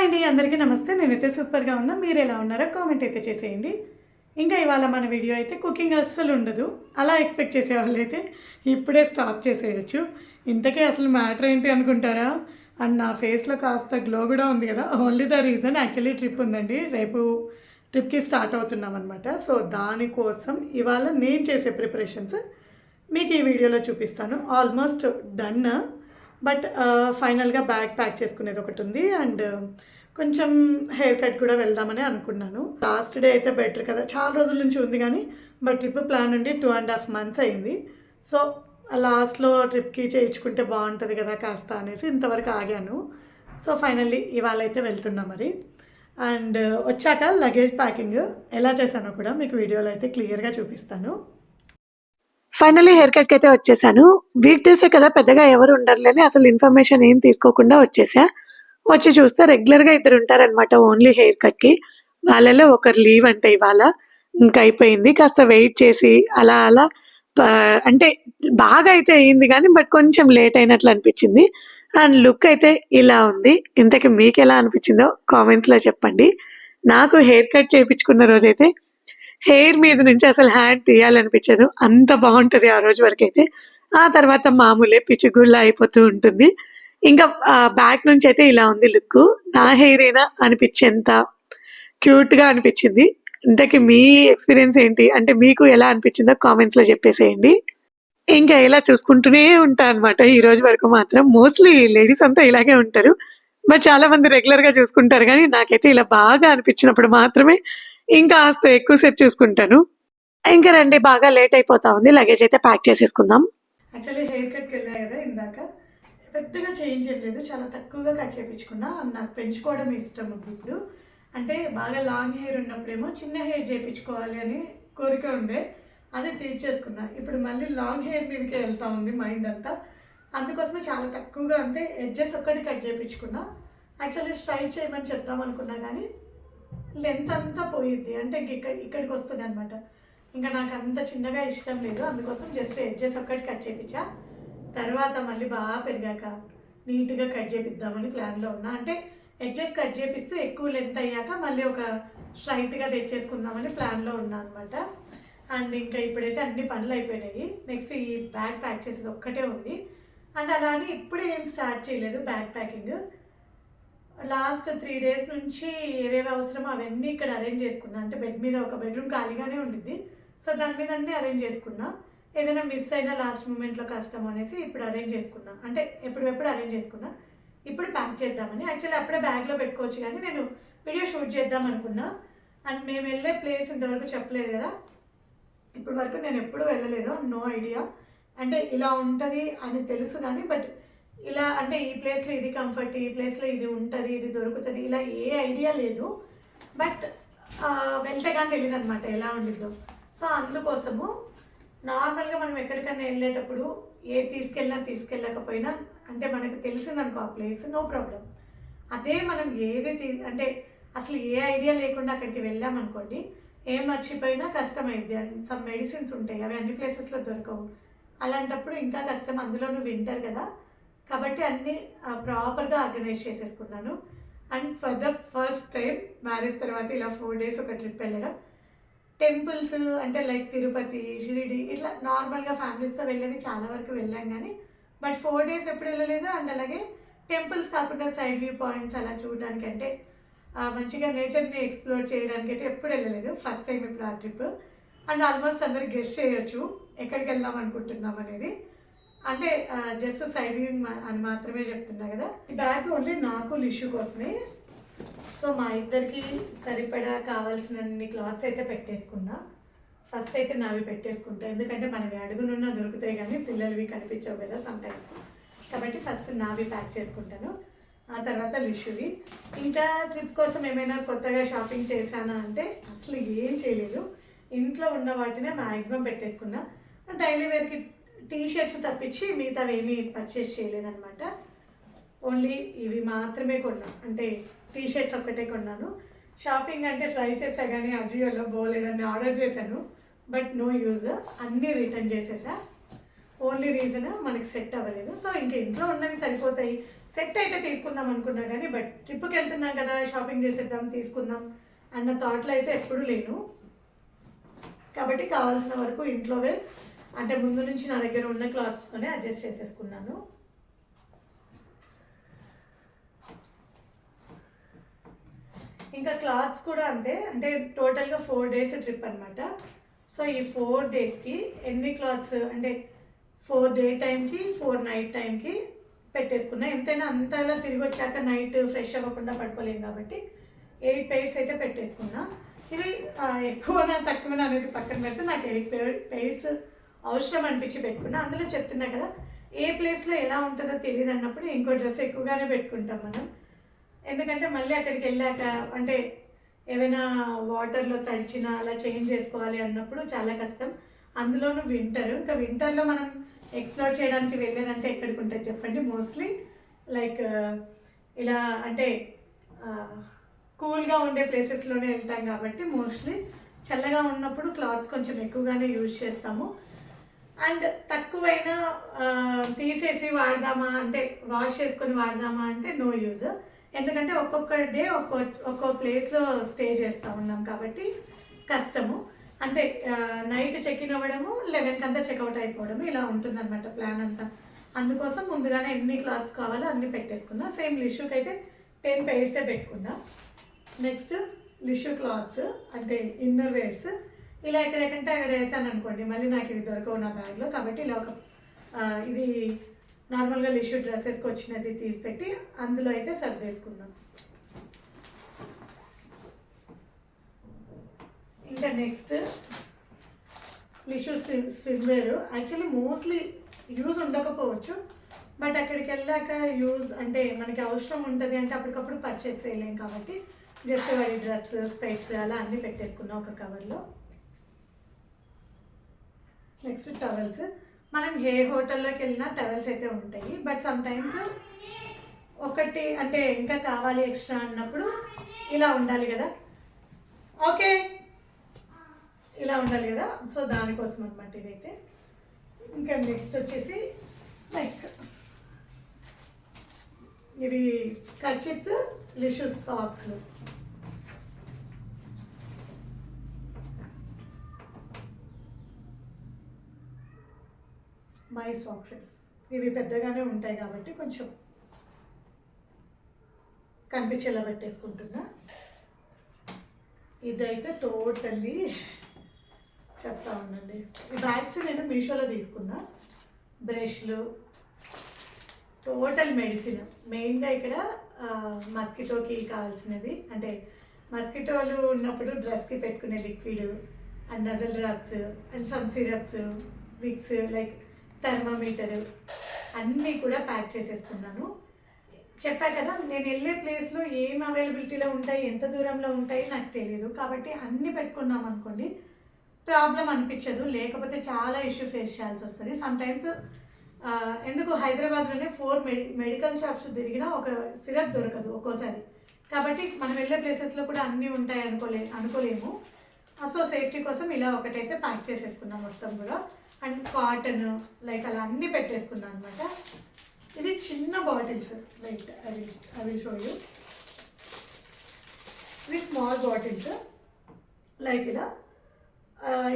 Hi అండి అందరికీ నమస్తే. నేనైతే సూపర్గా ఉన్నా. మీరు ఎలా ఉన్నారో కామెంట్ అయితే చేసేయండి. ఇంకా ఇవాళ మన వీడియో అయితే కుకింగ్ అస్సలు ఉండదు. అలా ఎక్స్పెక్ట్ చేసే అయితే ఇప్పుడే స్టాప్ చేసేయచ్చు. ఇంతకే అసలు మ్యాటర్ ఏంటి అనుకుంటారా? అండ్ నా ఫేస్లో కాస్త గ్లో కూడా ఉంది కదా. Only the reason actually trip ఉందండి. రేపు ట్రిప్కి స్టార్ట్ అవుతున్నాం అనమాట సో దానికోసం ఇవాళ నేను చేసే ప్రిపరేషన్స్ మీకు ఈ వీడియోలో చూపిస్తాను. Almost done. బట్ ఫైనల్గా బ్యాగ్ ప్యాక్ చేసుకునేది ఒకటి ఉంది. అండ్ కొంచెం హెయిర్ కట్ కూడా వెళ్దామని అనుకున్నాను. లాస్ట్ డే అయితే బెటర్ కదా. చాలా రోజుల నుంచి ఉంది కానీ బట్ ట్రిప్ ప్లాన్ ఉండి టూ అండ్ హాఫ్ మంత్స్ అయింది. సో లాస్ట్లో ట్రిప్కి చేయించుకుంటే బాగుంటుంది కదా కాస్త అనేసి ఇంతవరకు ఆగాను. సో ఫైనల్లీ ఇవాళ అయితే వెళ్తున్నాం మరి. అండ్ వచ్చాక లగేజ్ ప్యాకింగ్ ఎలా చేశానో కూడా మీకు వీడియోలో అయితే క్లియర్గా చూపిస్తాను. ఫైనల్లీ హెయిర్ కట్కి అయితే వచ్చేసాను. వీక్ డేసే కదా పెద్దగా ఎవరు ఉండర్లేని అసలు ఇన్ఫర్మేషన్ ఏం తీసుకోకుండా వచ్చేసా. వచ్చి చూస్తే రెగ్యులర్గా ఇద్దరు ఉంటారనమాట ఓన్లీ హెయిర్ కట్కి వాళ్ళలో ఒకరు లీవ్ అంటే ఇవాళ. ఇంకా అయిపోయింది. కాస్త వెయిట్ చేసి అలా అలా అంటే బాగా అయితే అయింది కానీ బట్ కొంచెం లేట్ అయినట్లు అనిపించింది. అండ్ లుక్ అయితే ఇలా ఉంది. ఇంతకీ మీకు ఎలా అనిపించిందో కామెంట్స్లో చెప్పండి. నాకు హెయిర్ కట్ చేయించుకున్న రోజైతే హెయిర్ మీద నుంచి అసలు హ్యాండ్ తీయాలనిపించదు. అంత బాగుంటుంది ఆ రోజు వరకు అయితే ఆ తర్వాత మామూలే పిచ్చుగుళ్ళ అయిపోతూ ఉంటుంది. ఇంకా బ్యాక్ నుంచి అయితే ఇలా ఉంది లుక్. నా హెయిర్ అయినా అనిపించేంత క్యూట్గా అనిపించింది. ఇంతకీ మీ ఎక్స్పీరియన్స్ ఏంటి? అంటే మీకు ఎలా అనిపించిందో కామెంట్స్లో చెప్పేసేయండి. ఇంకా ఇలా చూసుకుంటూనే ఉంటా అనమాట ఈ రోజు వరకు మాత్రం మోస్ట్లీ లేడీస్ అంతా ఇలాగే ఉంటారు. బట్ చాలా మంది రెగ్యులర్గా చూసుకుంటారు కానీ నాకైతే ఇలా బాగా అనిపించినప్పుడు మాత్రమే ఇంకా కాస్త ఎక్కువసేపు చూసుకుంటాను. ఇంకా రండి బాగా లేట్ అయిపోతా ఉంది. లగేజ్ అయితే ప్యాక్ చేసేసుకుందాం. యాక్చువల్లీ హెయిర్ కట్కి వెళ్ళా కదా ఇందాక. పెద్దగా చేంజ్ చేయలేదు చాలా తక్కువగా కట్ చేయించుకున్నా నాకు పెంచుకోవడం ఇష్టం ఇప్పుడు. అంటే బాగా లాంగ్ హెయిర్ ఉన్నప్పుడేమో చిన్న హెయిర్ చేయించుకోవాలి అని కోరిక ఉండే. అదే తీర్చేసుకున్నా. ఇప్పుడు మళ్ళీ లాంగ్ హెయిర్ మీదకే వెళ్తా ఉంది మైండ్ అంతా. అందుకోసమే చాలా తక్కువగా అంటే ఎడ్జెస్ ఒక్కటి కట్ చేయించుకున్నా యాక్చువల్లీ స్ట్రైట్ చేయమని చెప్తాం అనుకున్నా కానీ లెంత్ అంతా పోయిద్ది. అంటే ఇంక ఇక్కడ ఇక్కడికి వస్తుంది అనమాట ఇంకా నాకు అంత చిన్నగా ఇష్టం లేదు. అందుకోసం జస్ట్ ఎడ్జెస్ ఒక్కటి కట్ చేయించా తర్వాత మళ్ళీ బాగా పెరిగాక నీట్గా కట్ చేపిద్దామని ప్లాన్లో ఉన్నా. అంటే ఎడ్జెస్ కట్ చేపిస్తూ ఎక్కువ లెంత్ అయ్యాక మళ్ళీ ఒక స్ట్రైట్గా తెచ్చేసుకుందామని ప్లాన్లో ఉన్నా అనమాట అండ్ ఇంకా ఇప్పుడైతే అన్ని పనులు అయిపోయినాయి. నెక్స్ట్ ఈ బ్యాగ్ ప్యాక్ చేసేది ఒక్కటే ఉంది. అండ్ అలా అని ఇప్పుడే ఏం స్టార్ట్ చేయలేదు bag packing last three days నుంచి ఏవేవి అవసరమో అవన్నీ ఇక్కడ అరేంజ్ చేసుకున్నా. అంటే బెడ్ మీద ఒక బెడ్రూమ్ ఖాళీగానే ఉండింది సో దాని మీద అన్నీ అరేంజ్ చేసుకున్నా. ఏదైనా మిస్ అయినా లాస్ట్ మూమెంట్లో కష్టం అనేసి ఇప్పుడు అరేంజ్ చేసుకున్నా. అంటే ఎప్పుడెప్పుడు అరేంజ్ చేసుకున్నా. ఇప్పుడు ప్యాక్ చేద్దామని. యాక్చువల్లీ అప్పుడే బ్యాగ్లో పెట్టుకోవచ్చు కానీ నేను వీడియో షూట్ చేద్దాం అనుకున్నా. అండ్ మేము వెళ్ళే ప్లేస్ ఇంతవరకు చెప్పలేదు కదా. ఇప్పటి వరకు నేను ఎప్పుడు వెళ్ళలేదు. No idea. అంటే ఇలా ఉంటుంది అని తెలుసు కానీ బట్ ఇలా అంటే ఈ ప్లేస్లో ఇది కంఫర్ట్ ఈ ప్లేస్లో ఇది ఉంటుంది ఇది దొరుకుతుంది ఇలా ఏ ఐడియా లేదు. బట్ వెళ్తే కానీ తెలియదు అనమాట ఎలా ఉండిద్దో. సో అందుకోసము నార్మల్గా మనం ఎక్కడికైనా వెళ్ళేటప్పుడు ఏ తీసుకెళ్ళినా తీసుకెళ్ళకపోయినా అంటే మనకు తెలిసిందనుకో ఆ ప్లేస్ నో ప్రాబ్లం అదే మనం ఏది తీ అంటే అసలు ఏ ఐడియా లేకుండా అక్కడికి వెళ్ళామనుకోండి ఏం మర్చిపోయినా కష్టమైంది సమ్ మెడిసిన్స్ ఉంటాయి అవి అన్ని ప్లేసెస్లో దొరకవు. అలాంటప్పుడు ఇంకా కష్టం అందులోనూ వింటర్ కదా. కాబట్టి అన్నీ ప్రాపర్గా ఆర్గనైజ్ చేసేసుకున్నాను. And for the first time marriage తర్వాత ఇలా ఫోర్ డేస్ ఒక ట్రిప్ వెళ్ళడం. టెంపుల్స్ అంటే లైక్ తిరుపతి షిరిడి ఇట్లా నార్మల్గా ఫ్యామిలీస్తో వెళ్ళని చాలా వరకు వెళ్ళాం కానీ బట్ ఫోర్ డేస్ ఎప్పుడు వెళ్ళలేదు. అండ్ అలాగే టెంపుల్స్ కాకుండా సైడ్ వ్యూ పాయింట్స్ అలా చూడడానికి అంటే మంచిగా నేచర్ని ఎక్స్ప్లోర్ చేయడానికి అయితే ఎప్పుడు వెళ్ళలేదు. ఫస్ట్ టైం ఇప్పుడు ఆ ట్రిప్. అండ్ ఆల్మోస్ట్ అందరు గెస్ట్ చేయొచ్చు. ఎక్కడికి వెళ్దాం అనుకుంటున్నాం అనేది. అంటే జస్ట్ సైడ్ వ్యూ అని మాత్రమే చెప్తున్నా కదా. ఈ బ్యాగ్ ఓన్లీ నాకు లిష్యూ కోసమే. సో మా ఇద్దరికి సరిపడా కావాల్సినన్ని క్లాత్స్ అయితే పెట్టేసుకున్నా. ఫస్ట్ అయితే నావి పెట్టేసుకుంటా. ఎందుకంటే మనవి అడుగునున్నా దొరుకుతాయి కానీ పిల్లలవి కనిపించవు కదా సమ్టైమ్స్ కాబట్టి ఫస్ట్ నావి ప్యాక్ చేసుకుంటాను. ఆ తర్వాత లిషువి ఇంకా ట్రిప్ కోసం ఏమైనా కొత్తగా షాపింగ్ చేశానా అంటే అసలు ఏం చేయలేదు. ఇంట్లో ఉన్న వాటినే మ్యాక్సిమం పెట్టేసుకున్నా. డైలీ వేర్కి టీ షర్ట్స్ తప్పించి మిగతావి ఏమీ పర్చేస్ చేయలేదనమాట ఓన్లీ ఇవి మాత్రమే కొన్నాను. అంటే టీ షర్ట్స్ ఒక్కటే కొన్నాను. షాపింగ్ అంటే ట్రై చేసా కానీ అజియోలో బోలేదని ఆర్డర్ చేశాను. బట్ నో యూజ్ అన్నీ రిటర్న్ చేసేసా ఓన్లీ రీజన్ మనకి సెట్ అవ్వలేదు. సో ఇంక ఇంట్లో ఉన్నవి సరిపోతాయి. సెట్ అయితే తీసుకుందాం అనుకున్నా కానీ బట్ ట్రిప్కి వెళ్తున్నాం కదా షాపింగ్ చేసేద్దాం తీసుకుందాం అన్న థాట్లో అయితే ఎప్పుడూ లేను. కాబట్టి కావాల్సిన వరకు ఇంట్లోవే అంటే ముందు నుంచి నా దగ్గర ఉన్న క్లాత్స్తోనే అడ్జస్ట్ చేసేసుకున్నాను. ఇంకా క్లాత్స్ కూడా అంతే అంటే టోటల్గా ఫోర్ డేస్ ట్రిప్ అనమాట సో ఈ ఫోర్ డేస్కి ఎన్ని క్లాత్స్ అంటే ఫోర్ డే టైంకి ఫోర్ నైట్ టైంకి పెట్టేసుకున్నా. ఎంతైనా అంతలా తిరిగి వచ్చాక నైట్ ఫ్రెష్ అవ్వకుండా పడుకోలేము కాబట్టి ఎయిట్ పెయిర్స్ అయితే పెట్టేసుకున్నా. ఇవి ఎక్కువనా తక్కువనా అనేది పక్కన పెడితే నాకు ఎయిట్ పెయిర్స్ అవసరం అనిపించి పెట్టుకున్నా. అందులో చెప్తున్నా కదా ఏ ప్లేస్లో ఎలా ఉంటుందో తెలియదు అన్నప్పుడు ఇంకో డ్రెస్ ఎక్కువగానే పెట్టుకుంటాం మనం. ఎందుకంటే మళ్ళీ అక్కడికి వెళ్ళాక అంటే ఏమైనా వాటర్లో తడిచినా అలా చేంజ్ చేసుకోవాలి అన్నప్పుడు చాలా కష్టం. అందులోనూ వింటర్ ఇంకా వింటర్లో మనం ఎక్స్ప్లోర్ చేయడానికి వెళ్ళేదంటే ఎక్కడికి ఉంటుంది చెప్పండి? మోస్ట్లీ లైక్ ఇలా అంటే కూల్గా ఉండే ప్లేసెస్లోనే వెళ్తాం కాబట్టి మోస్ట్లీ చల్లగా ఉన్నప్పుడు క్లాత్స్ కొంచెం ఎక్కువగానే యూజ్ చేస్తాము. అండ్ తక్కువైనా తీసేసి వాడదామా అంటే వాష్ చేసుకొని వాడదామా అంటే నో యూజ్ ఎందుకంటే ఒక్కొక్క డే ఒక్కో ఒక్కో ప్లేస్లో స్టే చేస్తూ ఉన్నాం కాబట్టి కష్టము. అంటే నైట్ చెక్ ఇన్ అవ్వడము లెవెన్కి అంతా చెక్అవుట్ అయిపోవడము ఇలా ఉంటుందన్నమాట ప్లాన్ అంతా. అందుకోసం ముందుగానే ఎన్ని క్లాత్స్ కావాలో అన్ని పెట్టేసుకున్నా. సేమ్ లిష్యూకి అయితే టెన్ పేర్సే పెట్టుకున్నా. నెక్స్ట్ లిష్యూ క్లాత్స్ అంటే ఇన్నర్ వేర్స్ ఇలా ఎక్కడెక్కడంటే అక్కడ వేసాను అనుకోండి. మళ్ళీ నాకు ఇవి దొరకవు నా బ్యాగ్లో కాబట్టి ఇలా ఒక ఇది నార్మల్గా లిష్యూ డ్రెస్సెస్కి వచ్చినది తీసి పెట్టి అందులో అయితే సర్దేసుకున్నాం ఇంకా next లిష్యూ swim swimwear. Actually mostly use ఉండకపోవచ్చు. బట్ అక్కడికి వెళ్ళాక యూజ్ అంటే మనకి అవసరం ఉంటుంది అంటే అప్పటికప్పుడు పర్చేస్ చేయలేం కాబట్టి జస్ట్ వాడి డ్రెస్ స్పెట్స్ అలా అన్నీ పెట్టేసుకున్నాం ఒక కవర్లో. నెక్స్ట్ టవల్స్ మనం ఏ హోటల్లోకి వెళ్ళినా టవల్స్ అయితే ఉంటాయి. బట్ సమ్ టైమ్స్ ఒకటి అంటే ఇంకా కావాలి ఎక్స్ట్రా అన్నప్పుడు ఇలా ఉండాలి కదా. ఓకే ఇలా ఉండాలి కదా. సో దానికోసం అనమాట ఇదైతే. ఇంకా నెక్స్ట్ వచ్చేసి లైక్ ఇవి కర్చిప్స్ లిషూస్ సాక్స్. మై సాక్సెస్ ఇవి పెద్దగానే ఉంటాయి కాబట్టి కొంచెం కనిపించేలా పెట్టేసుకుంటున్నా. ఇదైతే టోటల్లీ చెప్తా ఉండండి. ఈ బ్యాగ్స్ నేను మీషోలో తీసుకున్నా. బ్రష్లు టోటల్ మెడిసిన్ మెయిన్గా ఇక్కడ మస్కిటోకి కావాల్సినది అంటే మస్కిటోలు ఉన్నప్పుడు డ్రెస్కి పెట్టుకునే liquid and nasal drops and some syrups Vicks like thermometer అన్నీ కూడా ప్యాక్ చేసేసుకున్నాను. చెప్పా కదా నేను వెళ్ళే ప్లేస్లో ఏం అవైలబిలిటీలో ఉంటాయి ఎంత దూరంలో ఉంటాయి నాకు తెలియదు కాబట్టి అన్నీ పెట్టుకున్నాం అనుకోండి ప్రాబ్లం అనిపించదు. లేకపోతే చాలా ఇష్యూ ఫేస్ చేయాల్సి వస్తుంది. సమ్టైమ్స్ ఎందుకు హైదరాబాద్లోనే ఫోర్ మెడి మెడికల్ షాప్స్ తిరిగినా ఒక సిరప్ దొరకదు ఒక్కోసారి. కాబట్టి మనం వెళ్ళే ప్లేసెస్లో కూడా అన్నీ ఉంటాయి అనుకోలే అనుకోలేము. సో సేఫ్టీ కోసం ఇలా ఒకటైతే ప్యాక్ చేసేసుకున్నాం మొత్తం కూడా. అండ్ కాటన్ లైక్ అలా అన్నీ పెట్టేసుకున్నాం అనమాట ఇది చిన్న bottles like I will I will show you. ఇవి స్మాల్ బాటిల్స్ లైక్ ఇలా.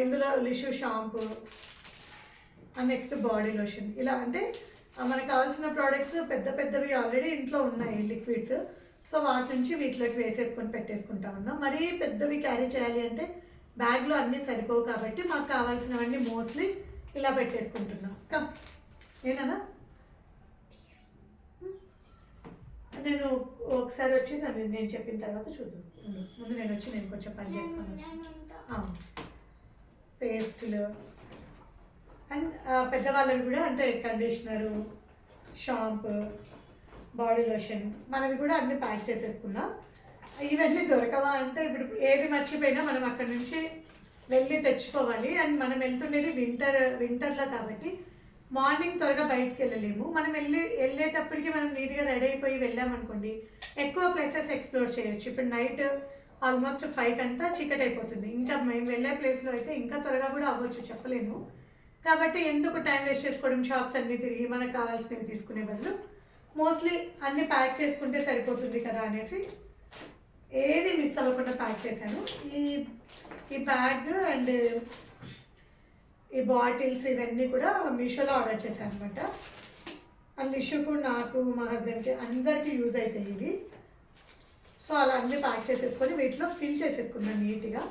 ఇందులో లిషు షాంపూ నెక్స్ట్ బాడీ లోషన్. ఇలా అంటే మనకు కావాల్సిన ప్రోడక్ట్స్ పెద్ద పెద్దవి ఆల్రెడీ ఇంట్లో ఉన్నాయి లిక్విడ్స్ సో వాటి నుంచి వీటిలోకి వేసేసుకొని పెట్టేసుకుంటా ఉన్నాం. మరీ పెద్దవి క్యారీ చేయాలి అంటే బ్యాగ్లో అన్నీ సరిపోవు కాబట్టి మాకు కావాల్సినవన్నీ మోస్ట్లీ ఇలా పెట్టేసుకుంటున్నాం. కమ్ ఏనా నేను ఒకసారి వచ్చి నన్ను నేను చెప్పిన తర్వాత చూద్దాం. ముందు నేను వచ్చి నేను కొంచెం పని చేసుకొని వస్తాను పేస్ట్లు. అండ్ పెద్దవాళ్ళవి కూడా అంటే కండిషనరు షాంపూ బాడీ లోషన్ మనవి కూడా అన్ని ప్యాక్ చేసేసుకున్నా. ఇవన్నీ దొరకవా అంటే ఇప్పుడు ఏది మర్చిపోయినా మనం అక్కడ నుంచి వెళ్ళి తెచ్చుకోవాలి. అండ్ మనం వెళ్తుండేది వింటర్ వింటర్లో కాబట్టి మార్నింగ్ త్వరగా బయటికి వెళ్ళలేము. మనం వెళ్ళి వెళ్ళేటప్పటికి మనం నీట్గా రెడీ అయిపోయి వెళ్ళామనుకోండి ఎక్కువ ప్లేసెస్ ఎక్స్ప్లోర్ చేయొచ్చు. ఇప్పుడు నైట్ ఆల్మోస్ట్ ఫైవ్ అంతా చీకటి అయిపోతుంది ఇంకా మేము వెళ్ళే ప్లేస్లో అయితే ఇంకా త్వరగా కూడా అవ్వచ్చు చెప్పలేము. కాబట్టి ఎందుకు టైం వేస్ట్ చేసుకోవడం షాప్స్ అన్నీ తిరిగి మనకు కావాల్సినవి తీసుకునే బదులు మోస్ట్లీ అన్నీ ప్యాక్ చేసుకుంటే సరిపోతుంది కదా అనేసి ఏది మిస్ అవ్వకుండా ప్యాక్ చేశాను. ఈ ఈ బ్యాగ్ అండ్ ఈ బాటిల్స్ ఇవన్నీ కూడా మీషోలో ఆర్డర్ చేశాను అనమాట అండ్ లిషుకు నాకు మా హస్బెండ్కి అందరికీ యూజ్ అవుతాయి ఇవి. సో అలా అన్నీ ప్యాక్ చేసేసుకొని వీటిలో ఫిల్ చేసేసుకున్నాను నీట్గా.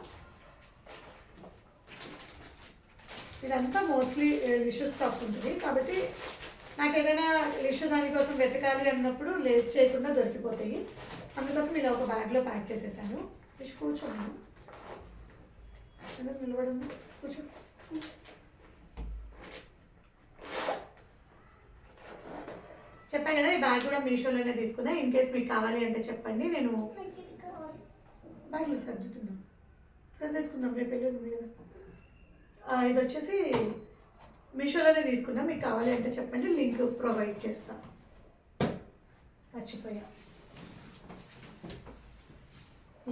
ఇదంతా మోస్ట్లీ లిషు స్టాఫ్ ఉంటుంది. కాబట్టి నాకు ఏదైనా లిష్యూ దానికోసం వెతకాలి అన్నప్పుడు లేట్ చేయకుండా దొరికిపోతాయి. అందుకోసం ఇలా ఒక బ్యాగ్లో ప్యాక్ చేసేసాను. కూర్చున్నాను కూర్చోను కూర్చో. చెప్పాను కదా ఈ బ్యాగ్ కూడా మీషోలోనే తీసుకున్నా. ఇన్ కేస్ మీకు కావాలి అంటే చెప్పండి. నేను బ్యాగ్లో సర్దుతున్నాను సర్దేసుకుందాం రేపు వెళ్ళేది మీరు. ఇది వచ్చేసి మీషోలోనే తీసుకున్నా. మీకు కావాలి అంటే చెప్పండి. లింక్ ప్రొవైడ్ చేస్తా. మర్చిపోయా.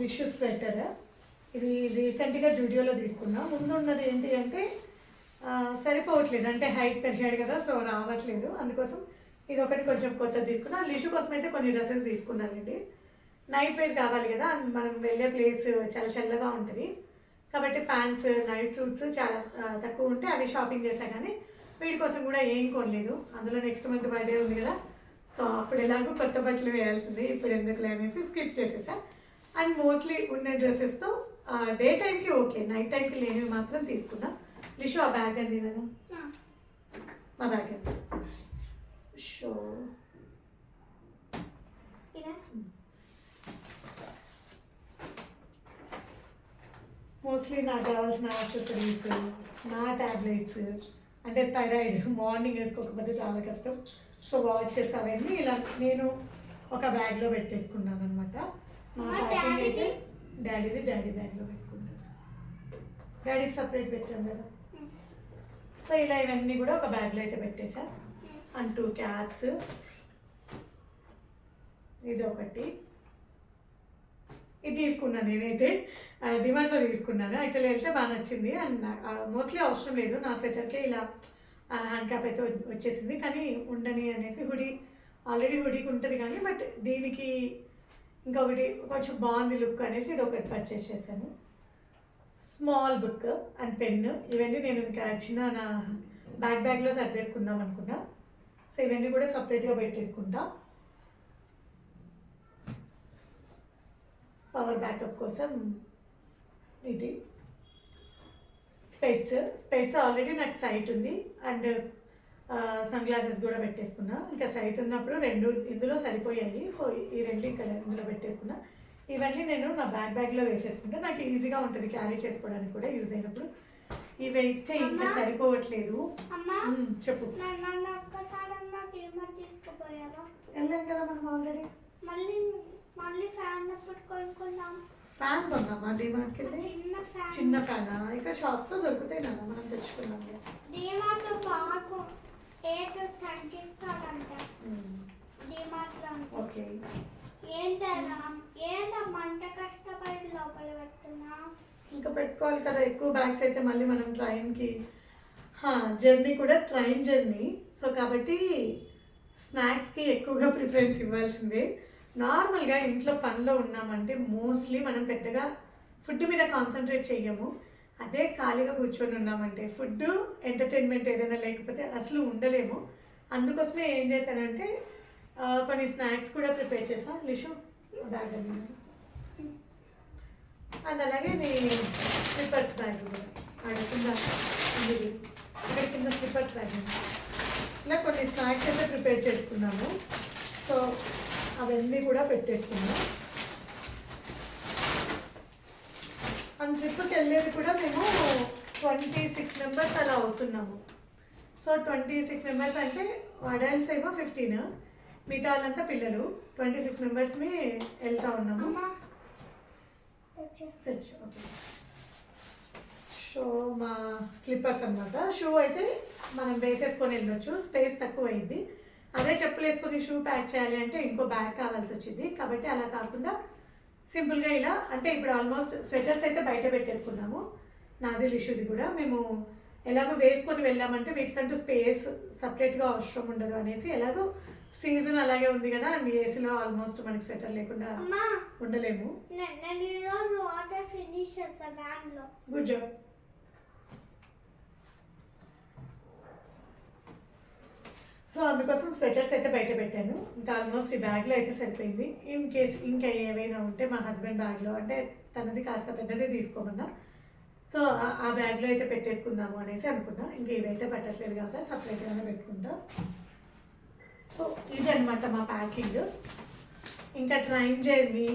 లిషు స్వెటర్ ఇది రీసెంట్గా జూడియోలో తీసుకున్నా. ముందు ఉన్నది ఏంటి అంటే సరిపోవట్లేదు. అంటే హైట్ పెరిగాడు కదా సో రావట్లేదు. అందుకోసం ఇది ఒకటి కొంచెం కొత్తది తీసుకున్నా. లిషు కోసం అయితే కొన్ని డ్రెస్సెస్ తీసుకున్నానండి. నైట్ వేర్ కావాలి కదా మనం వెళ్ళే ప్లేస్ చాలా చల్లగా ఉంటుంది. కాబట్టి ప్యాంట్స్ నైట్ సూట్స్ చాలా తక్కువ ఉంటే అవి షాపింగ్ చేశా కానీ వీటి కోసం కూడా ఏం కొనలేదు. అందులో నెక్స్ట్ మంత్ బర్త్డే ఉంది కదా సో అప్పుడు ఎలాగో కొత్త బట్టలు వేయాల్సింది. ఇప్పుడు ఎందుకులే అనేసి స్కిప్ చేసేసా. అండ్ మోస్ట్లీ ఉన్న డ్రెస్సెస్తో డే టైంకి ఓకే నైట్ టైంకి లేనివి మాత్రం తీసుకున్నా. లిషు ఆ బ్యాగ్ అంది నేను మా బ్యాగ్ అంది షో. మోస్ట్లీ నాకు కావాల్సిన యాక్సెసరీస్ నా ట్యాబ్లెట్స్ అంటే థైరాయిడ్ మార్నింగ్ వేసుకోకపోతే చాలా కష్టం. సో వాచెస్ అవన్నీ ఇలా నేను ఒక బ్యాగ్లో పెట్టేసుకున్నాను అనమాట మా మా ప్యాకింగ్ అయితే డాడీది? డాడీ బ్యాగ్లో పెట్టుకుంటారు. డాడీకి సపరేట్ పెట్టాం కదా. సో ఇలా ఇవన్నీ కూడా ఒక బ్యాగ్లో అయితే పెట్టేశా అండ్ టూ క్యాప్స్ ఇది ఒకటి ఇది తీసుకున్నాను నేనైతే. డిమార్ట్లో తీసుకున్నాను. యాక్చువల్లీ వెళ్తే బాగా నచ్చింది. అండ్ మోస్ట్లీ అవసరం లేదు. నా స్వెటర్కే ఇలా హ్యాండ్ క్యాప్ అయితే వచ్చేసింది. కానీ ఉండని అనేసి హుడీ ఆల్రెడీ హుడీకి ఉంటుంది కానీ బట్ దీనికి ఇంకొకటి కొంచెం బాగుంది లుక్ అనేసి ఇది ఒకటి పర్చేస్ చేశాను. స్మాల్ బుక్ అండ్ పెన్ ఇవన్నీ నేను ఇంకా చిన్న నా బ్యాగ్ బ్యాగ్లో సర్దేసుకుందాం అనుకున్నా. సో ఇవన్నీ కూడా సపరేట్గా పెట్టేసుకుంటా. పవర్ బ్యాకప్ కోసం ఇది. స్పెట్స్ స్పెట్స్ ఆల్రెడీ నాకు సైట్ ఉంది. అండ్ సన్ గ్లాసెస్ కూడా పెట్టేసుకున్నా. ఇంకా సైట్ ఉన్నప్పుడు రెండు ఇందులో సరిపోయాయి. సో ఈ రెండు ఇక్కడ ఇందులో పెట్టేసుకున్నా. ఇవన్నీ నేను నా బ్యాగ్ బ్యాగ్లో వేసేసుకుంటే. నాకు ఈజీగా ఉంటుంది క్యారీ చేసుకోవడానికి కూడా యూజ్ అయినప్పుడు. ఇవి అయితే ఇంకా. సరిపోవట్లేదు. చెప్పు. వెళ్ళాం కదా మనం ఆల్రెడీ మళ్ళీ మళ్ళీ ఫ్యాన్ ఫ్యాన్ కొన్నామా? డిమార్ట్కి వెళ్ళి? చిన్న ఫ్యాన్ చిన్న ఫ్యానా ఇక్కడ షాప్స్లో దొరుకుతాయి నాన్న మనం ఓకే ఇంకా పెట్టుకోవాలి కదా ఎక్కువ బ్యాగ్స్ అయితే మళ్ళీ మనం ట్రైన్కి జర్నీ కూడా ట్రైన్ జర్నీ సో కాబట్టి స్నాక్స్కి ఎక్కువగా ప్రిఫరెన్స్ ఇవ్వాల్సిందే. నార్మల్గా ఇంట్లో పనిలో ఉన్నామంటే మోస్ట్లీ మనం పెద్దగా ఫుడ్ మీద కాన్సన్ట్రేట్ చెయ్యము. అదే ఖాళీగా కూర్చొని ఉన్నామంటే ఫుడ్ ఎంటర్టైన్మెంట్ ఏదైనా లేకపోతే అసలు ఉండలేము. అందుకోసమే ఏం చేశానంటే కొన్ని స్నాక్స్ కూడా ప్రిపేర్ చేసా. లిషు బ్యాగ్ అది అండ్ అలాగే నీ స్లిప్పర్స్ బ్యాగ్ కూడా కింద ఇక్కడ కింద స్లిప్పర్స్ బ్యాగ్ ఇలా కొన్ని స్నాక్స్ అయితే ప్రిపేర్ చేసుకున్నాము సో అవన్నీ కూడా పెట్టేసుకున్నాం అండ్ ట్రిప్కి వెళ్ళేది కూడా మేము ట్వంటీ సిక్స్ మెంబర్స్ అలా అవుతున్నాము. సో ట్వంటీ సిక్స్ మెంబర్స్ అంటే అడల్ట్స్ ఏమో ఫిఫ్టీన్. మిగతా వాళ్ళంతా పిల్లలు. ట్వంటీ సిక్స్ మెంబర్స్ని వెళ్తా ఉన్నాము. తెచ్చు. ఓకే. షో మా స్లిప్పర్స్ అన్నమాట. షూ అయితే మనం వేసేసుకొని వెళ్ళొచ్చు. స్పేస్ తక్కువ అయింది అదే చెప్పులు వేసుకొని షూ ప్యాక్ చేయాలి అంటే ఇంకో బ్యాగ్ కావాల్సి వచ్చింది. కాబట్టి అలా కాకుండా సింపుల్గా ఇలా అంటే ఇప్పుడు ఆల్మోస్ట్ స్వెటర్స్ అయితే బయట పెట్టేసుకున్నాము. నాది లిషుది కూడా. మేము ఎలాగో వేసుకొని వెళ్ళామంటే వీటికంటూ స్పేస్ సపరేట్గా అవసరం ఉండదు అనేసి ఎలాగో సీజన్ అలాగే ఉంది కదా అండ్ ఏసీలో ఆల్మోస్ట్ మనకి సెటర్ లేకుండా ఉండలేము. నే- నేను ఈరోజు వాటర్ ఫినిష్ చేస్తా వ్యాన్లో గుడ్ జాబ్. సో అందుకోసం స్వెటర్స్ అయితే బయట పెట్టాను. ఇంకా ఆల్మోస్ట్ ఈ బ్యాగ్లో అయితే సరిపోయింది. ఇన్ కేస్ ఇంకా ఏవైనా ఉంటే మా హస్బెండ్ బ్యాగ్లో అంటే తనది కాస్త పెద్దది తీసుకోమన్నా. సో ఆ- బ్యాగ్లో అయితే పెట్టేసుకుందాము అనేసి అనుకున్నా. ఇంకా ఇవైతే పెట్టట్లేదు కదా సపరేట్గానే పెట్టుకుంటా. సో ఇదనమాట మా ప్యాకింగ్. ఇంకా ట్రైన్ జర్నీ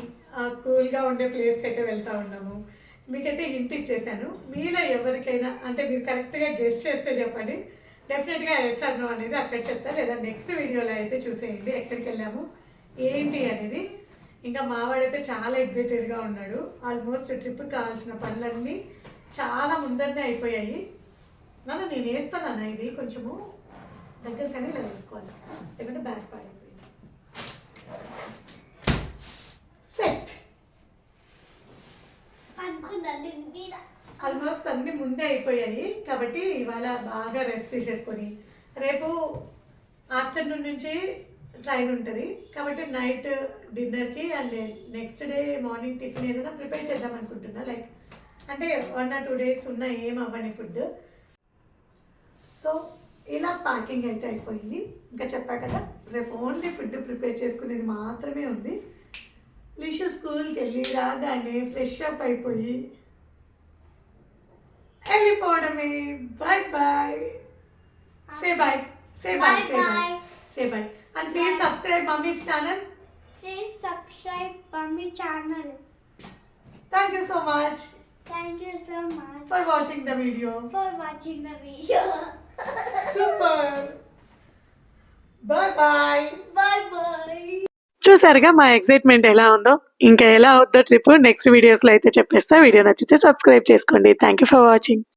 కూల్గా ఉండే ప్లేస్కి అయితే వెళ్తూ ఉన్నాము. మీకైతే హింట్ ఇచ్చేసాను. మీలో ఎవరికైనా అంటే మీరు కరెక్ట్గా గెస్ట్ చేస్తే చెప్పండి. డెఫినెట్గా వేస్తాను అనేది అక్కడ చెప్తా. లేదా నెక్స్ట్ వీడియోలో అయితే చూసేయండి ఎక్కడికి వెళ్ళాము ఏంటి అనేది. ఇంకా మావాడైతే చాలా ఎగ్జైటెడ్గా ఉన్నాడు. ఆల్మోస్ట్ ట్రిప్కి కావాల్సిన పనులన్నీ చాలా ముందరనే అయిపోయాయి. నన్ను నేను వేస్తాను ఇది కొంచెము? దగ్గర కానీ ఇలా వేసుకోవాలి లేకుంటే బ్యాక్ పాడైపోయింది సెట్. ఆల్మోస్ట్ అన్ని ముందే అయిపోయాయి. కాబట్టి ఇవాళ బాగా రెస్ట్ తీసేసుకొని రేపు ఆఫ్టర్నూన్ నుంచి ట్రైన్ ఉంటుంది. కాబట్టి నైట్ డిన్నర్కి and next day morning tiffin ఏదైనా ప్రిపేర్ చేద్దాం అనుకుంటున్నా. లైక్ అంటే వన్ ఆర్ టూ డేస్ ఉన్న ఏం అవ్వని ఫుడ్. సో ఇలా ప్యాకింగ్ అయితే అయిపోయింది. ఇంకా చెప్పా కదా రేపు ఓన్లీ ఫుడ్ ప్రిపేర్ చేసుకునేది మాత్రమే ఉంది. లిషు స్కూల్కి వెళ్ళి రాగానే ఫ్రెష్ అప్ అయిపోయి వెళ్ళిపోవడమే. Bye bye say bye say bye say bye. Say bye and please subscribe mummy's channel please subscribe mummy channel thank you so much thank you so much for watching the video for watching the video super bye bye bye bye చూసారుగా మా excitement ఎలా ఉందో? ఇంకా ఎలా అవుద్దో trip next వీడియోస్లో అయితే చెప్పేస్తా. Video నచ్చితే సబ్స్క్రైబ్ చేసుకోండి. Thank you for watching